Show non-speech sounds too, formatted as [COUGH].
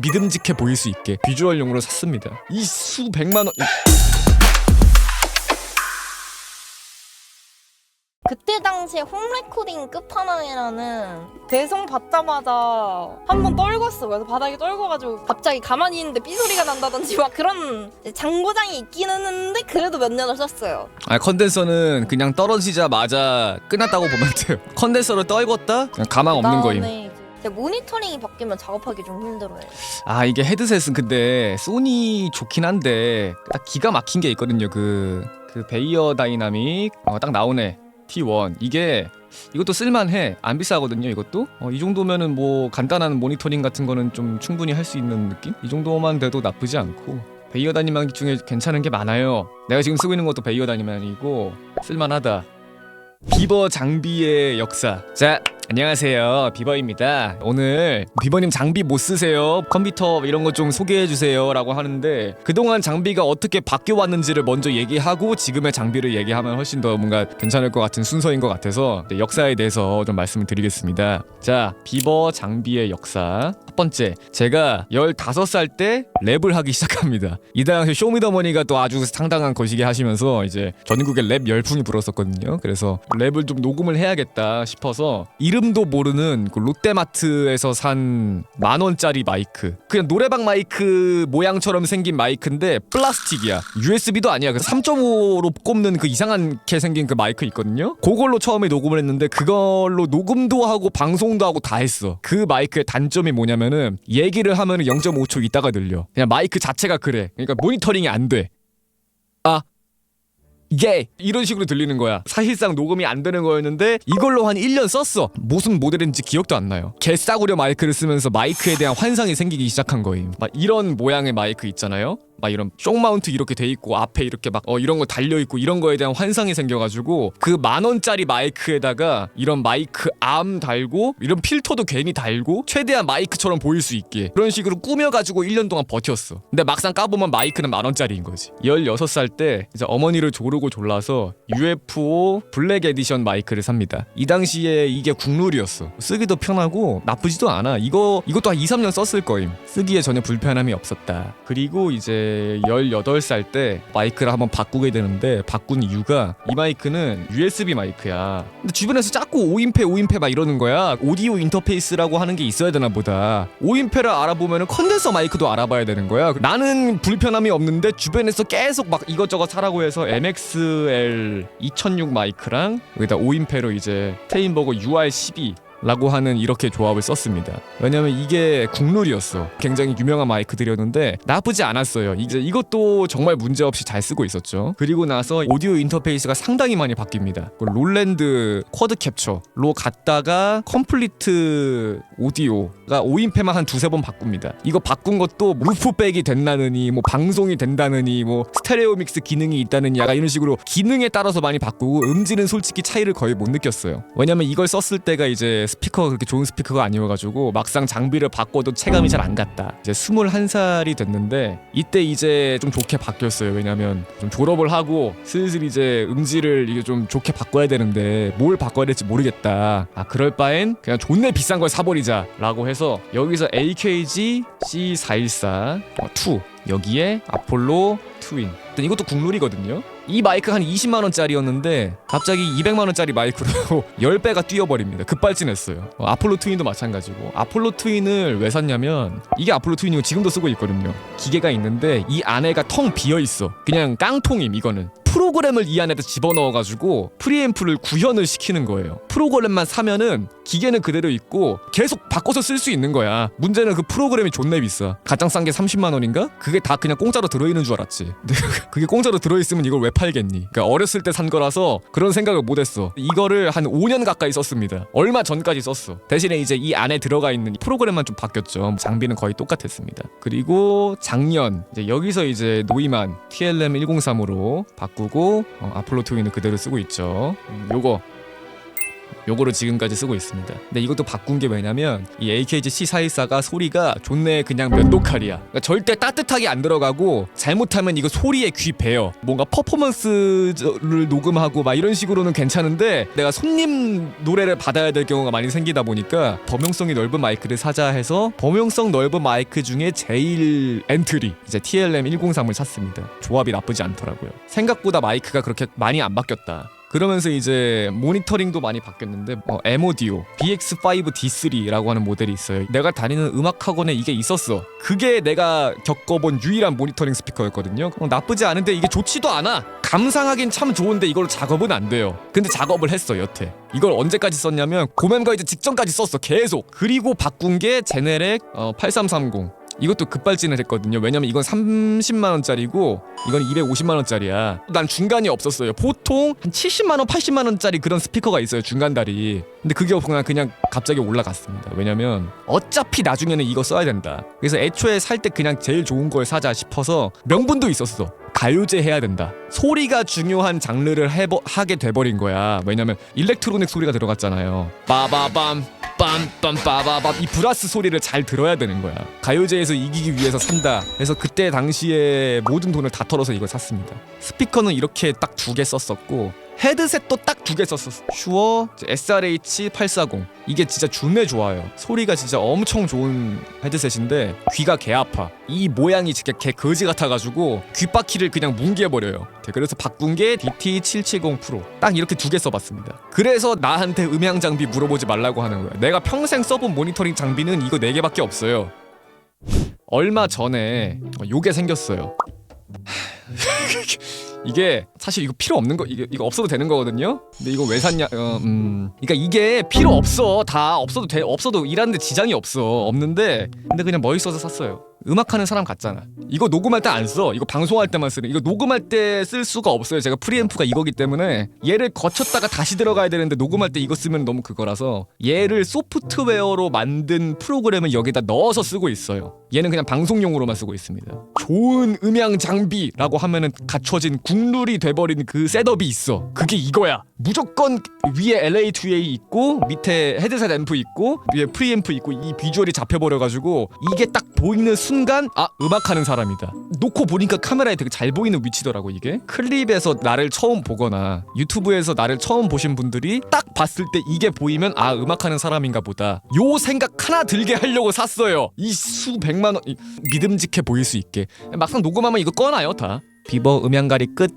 믿음직해 보일 수 있게 비주얼용으로 샀습니다. 이 수백만 원. 이- 그때 당시에 홈레코딩 끝판왕이라는 대성 받자마자 한 번 떨궜어. 그래서 바닥에 떨궈가지고 갑자기 가만히 있는데 삐소리가 난다든지 막 그런 장고장이 있기는 했는데 그래도 몇 년을 썼어요. 아 컨덴서는 그냥 떨어지자마자 끝났다고 보면 돼요. 컨덴서를 떨궜다 그냥 가망 없는 거임. 그다음에 모니터링이 바뀌면 작업하기 좀 힘들어요. 아 이게 헤드셋은 근데 소니 좋긴 한데 딱 기가 막힌 게 있거든요. 그, 그 베이어 다이나믹 어, 딱 나오네. T1 이게 이것도 쓸만해. 안 비싸거든요 이것도. 어, 이 정도면은 뭐 간단한 모니터링 같은 거는 좀 충분히 할 수 있는 느낌? 이 정도만 돼도 나쁘지 않고. 베이어 다이나믹 중에 괜찮은 게 많아요. 내가 지금 쓰고 있는 것도 베이어 다이나믹이고 쓸만하다. 비버 장비의 역사. 자 안녕하세요. 비버입니다. 오늘 비버님 장비 못 쓰세요? 컴퓨터 이런 거 좀 소개해 주세요 라고 하는데 그동안 장비가 어떻게 바뀌어 왔는지를 먼저 얘기하고 지금의 장비를 얘기하면 훨씬 더 뭔가 괜찮을 것 같은 순서인 것 같아서 역사에 대해서 좀 말씀을 드리겠습니다. 자 비버 장비의 역사. 첫 번째 제가 15살 때 랩을 하기 시작합니다. 이 당시 쇼미더머니가 또 아주 상당한 거시기 하시면서 이제 전국에 랩 열풍이 불었었거든요. 그래서 랩을 좀 녹음을 해야겠다 싶어서 이름도 모르는 그 롯데마트에서 산 만원짜리 마이크 그냥 노래방 마이크 모양처럼 생긴 마이크인데 플라스틱이야. USB도 아니야. 그 3.5로 꼽는 그 이상하게 생긴 그 마이크 있거든요. 그걸로 처음에 녹음을 했는데 그걸로 녹음도 하고 방송도 하고 다 했어. 그 마이크의 단점이 뭐냐면 은 얘기를 하면은 0.5초 있다가 들려 그냥 마이크 자체가 그래 그러니까 모니터링이 안 돼 아 예! 이런 식으로 들리는 거야. 사실상 녹음이 안 되는 거였는데 이걸로 한 1년 썼어. 무슨 모델인지 기억도 안 나요. 개싸구려 마이크를 쓰면서 마이크에 대한 환상이 생기기 시작한 거임. 막 이런 모양의 마이크 있잖아요. 막 이런 쪽 마운트 이렇게 돼 있고 앞에 이렇게 막 어 이런 거 달려 있고 이런 거에 대한 환상이 생겨가지고 그 만 원짜리 마이크에다가 이런 마이크 암 달고 이런 필터도 괜히 달고 최대한 마이크처럼 보일 수 있게 그런 식으로 꾸며가지고 1년 동안 버텼어. 근데 막상 까보면 마이크는 만 원짜리인 거지. 16살 때 이제 어머니를 조르고 졸라서 UFO 블랙 에디션 마이크를 삽니다. 이 당시에 이게 국룰이었어. 쓰기도 편하고 나쁘지도 않아. 이거 이것도 한 2, 3년 썼을 거임. 쓰기에 전혀 불편함이 없었다. 그리고 이제 18살 때 마이크를 한번 바꾸게 되는데 바꾼 이유가 이 마이크는 USB 마이크야. 근데 주변에서 자꾸 5인패 5인패 막 이러는 거야. 오디오 인터페이스라고 하는 게 있어야 되나 보다. 5인패를 알아보면 컨덴서 마이크도 알아봐야 되는 거야. 나는 불편함이 없는데 주변에서 계속 막 이것저것 사라고 해서 MXL 2006 마이크랑 여기다 5인패로 이제 테인버거 UR12 라고 하는 이렇게 조합을 썼습니다. 왜냐면 이게 국룰이었어. 굉장히 유명한 마이크들이었는데 나쁘지 않았어요. 이제 이것도 정말 문제 없이 잘 쓰고 있었죠. 그리고 나서 오디오 인터페이스가 상당히 많이 바뀝니다. 그 롤랜드 쿼드 캡처로 갔다가 컴플리트 오디오가 5인패만 한 두세 번 바꿉니다. 이거 바꾼 것도 루프백이 된다느니 뭐 방송이 된다느니 뭐 스테레오 믹스 기능이 있다느니 약간 이런 식으로 기능에 따라서 많이 바꾸고 음질은 솔직히 차이를 거의 못 느꼈어요. 왜냐면 이걸 썼을 때가 이제 스피커가 그렇게 좋은 스피커가 아니어가지고 막상 장비를 바꿔도 체감이 잘 안 갔다. 이제 21살이 됐는데 이때 이제 좀 좋게 바뀌었어요. 왜냐면 좀 졸업을 하고 슬슬 이제 음질을 이게 좀 좋게 바꿔야 되는데 뭘 바꿔야 될지 모르겠다. 아 그럴 바엔 그냥 존내 비싼 걸 사버리자라고 해서 여기서 AKG C414 2 여기에 아폴로 트윈. 이것도 국룰이거든요. 이 마이크 한 20만 원짜리였는데 갑자기 200만 원짜리 마이크로 [LAUGHS] 10배가 뛰어버립니다. 급발진했어요. 어, 아폴로 트윈도 마찬가지고. 아폴로 트윈을 왜 샀냐면 이게 아폴로 트윈이고 지금도 쓰고 있거든요. 기계가 있는데 이 안에가 텅 비어 있어. 그냥 깡통임 이거는 프로그램을 이 안에다 집어넣어가지고 프리앰프를 구현을 시키는 거예요. 프로그램만 사면은 기계는 그대로 있고 계속 바꿔서 쓸 수 있는 거야. 문제는 그 프로그램이 존내 비싸. 가장 싼 게 30만 원인가? 그게 다 그냥 공짜로 들어있는 줄 알았지. [LAUGHS] 그게 공짜로 들어있으면 이걸 왜 팔겠니? 그러니까 어렸을 때 산 거라서 그런 생각을 못했어. 이거를 한 5년 가까이 썼습니다. 얼마 전까지 썼어. 대신에 이제 이 안에 들어가 있는 프로그램만 좀 바뀌었죠. 장비는 거의 똑같았습니다. 그리고 작년 이제 여기서 이제 노이만 TLM 103으로 바꾸 고 어, 아폴로 트윈을 그대로 쓰고 있죠. 음, 요거 요거를 지금까지 쓰고 있습니다. 근데 이것도 바꾼 게 왜냐면 이 AKG C414가 소리가 존내 그냥 면도칼이야. 그러니까 절대 따뜻하게 안 들어가고 잘못하면 이거 소리에 귀 배요. 뭔가 퍼포먼스를 녹음하고 막 이런 식으로는 괜찮은데 내가 손님 노래를 받아야 될 경우가 많이 생기다 보니까 범용성이 넓은 마이크를 사자 해서 범용성 넓은 마이크 중에 제일 엔트리 이제 TLM 103을 샀습니다. 조합이 나쁘지 않더라고요. 생각보다 마이크가 그렇게 많이 안 바뀌었다. 그러면서 이제 모니터링도 많이 바뀌었는데 어, M-Audio BX5D3라고 하는 모델이 있어요. 내가 다니는 음악 학원에 이게 있었어. 그게 내가 겪어본 유일한 모니터링 스피커였거든요. 어, 나쁘지 않은데 이게 좋지도 않아. 감상하긴 참 좋은데 이걸로 작업은 안 돼요. 근데 작업을 했어 여태. 이걸 언제까지 썼냐면 고맨과 이제 직전까지 썼어 계속. 그리고 바꾼 게 제네렉 어, 8330. 이것도 급발진을 했거든요. 왜냐면 이건 30만 원짜리고 이건 250만 원짜리야. 난 중간이 없었어요. 보통 한 70만 원, 80만 원짜리 그런 스피커가 있어요. 중간 다리. 근데 그게 그냥 그냥 갑자기 올라갔습니다. 왜냐면 어차피 나중에는 이거 써야 된다. 그래서 애초에 살 때 그냥 제일 좋은 걸 사자 싶어서 명분도 있었어. 가요제 해야 된다. 소리가 중요한 장르를 해버, 하게 돼버린 거야. 왜냐면 일렉트로닉 소리가 들어갔잖아요. 빠바밤 빰빰 빠바밤 이 브라스 소리를 잘 들어야 되는 거야. 가요제에서 이기기 위해서 산다. 그래서 그때 당시에 모든 돈을 다 털어서 이걸 샀습니다. 스피커는 이렇게 딱 두 개 썼었고 헤드셋도 딱 두 개 썼었어. 슈어 SRH 840 이게 진짜 준내 좋아요. 소리가 진짜 엄청 좋은 헤드셋인데 귀가 개 아파. 이 모양이 진짜 개 거지 같아가지고 귓바퀴를 그냥 뭉개버려요. 네, 그래서 바꾼 게 DT770 프로. 딱 이렇게 두 개 써봤습니다. 그래서 나한테 음향 장비 물어보지 말라고 하는 거야. 내가 평생 써본 모니터링 장비는 이거 네 개밖에 없어요. 얼마 전에 어, 요게 생겼어요. [LAUGHS] 이게 사실 이거 필요 없는 거 이게 이거 없어도 되는 거거든요. 근데 이거 왜 샀냐? 어, 음. 그러니까 이게 필요 없어. 다 없어도 돼. 없어도 일하는데 지장이 없어. 없는데 근데 그냥 멋있어서 샀어요. 음악하는 사람 같잖아. 이거 녹음할 때 안 써. 이거 방송할 때만 쓰는. 이거 녹음할 때 쓸 수가 없어요. 제가 프리앰프가 이거기 때문에 얘를 거쳤다가 다시 들어가야 되는데 녹음할 때 이거 쓰면 너무 그거라서 얘를 소프트웨어로 만든 프로그램을 여기다 넣어서 쓰고 있어요. 얘는 그냥 방송용으로만 쓰고 있습니다. 좋은 음향 장비라고 하면은 갖춰진 국룰이 돼버린 그 셋업이 있어. 그게 이거야. 무조건 위에 LA2A 있고 밑에 헤드셋 앰프 있고 위에 프리앰프 있고 이 비주얼이 잡혀버려가지고 이게 딱 보이는 순간 아 음악하는 사람이다. 놓고 보니까 카메라에 되게 잘 보이는 위치더라고 이게. 클립에서 나를 처음 보거나 유튜브에서 나를 처음 보신 분들이 딱 봤을 때 이게 보이면 아 음악하는 사람인가 보다. 요 생각 하나 들게 하려고 샀어요. 이 수백만 원 이, 믿음직해 보일 수 있게. 막상 녹음하면 이거 꺼놔요 다. 비버 음향가리 끝.